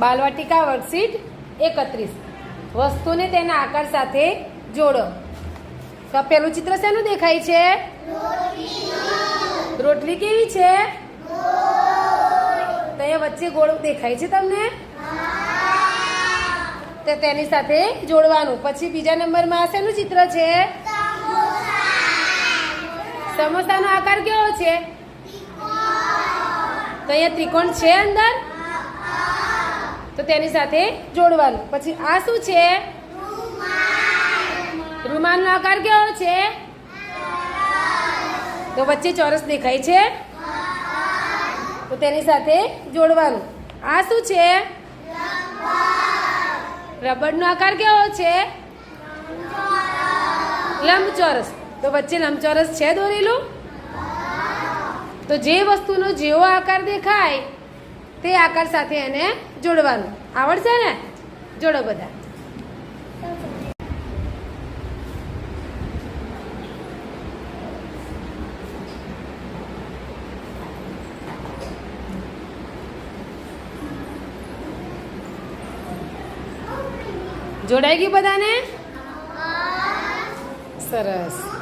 બાલવાટિકા worksheet એકત્રીસ. વસ્તુને તેના આકાર સાથે જોડો. તો પેલું ચિત્ર શેનું દેખાય છે? રોટલી કેવી છે? અહીંયા વચ્ચે ગોળ દેખાય છે તમને? તો તેની સાથે જોડવાનું. પછી બીજા નંબરમાં શેનું ચિત્ર છે? સમોસાનો આકાર કેવો છે? તો અહીંયા ત્રિકોણ છે અંદર? તો તેની સાથે જોડવાનું. પછી આ શું છે? રૂમાલનો આકાર કેવો છે? તો વચ્ચે ચોરસ દેખાય છે. તો તેની સાથે જોડવાનું. આ શું છે? રબરનો આકાર કેવો છે? લંબચોરસ. તો વચ્ચે લંબચોરસ છે દોરેલું? તો જે વસ્તુનો જેવો આકાર દેખાય તે આકાર સાથે એને જોડવાનું. આવડશે ને? જોડો બધા. જોડાઈ ગયું બધાને? સરસ.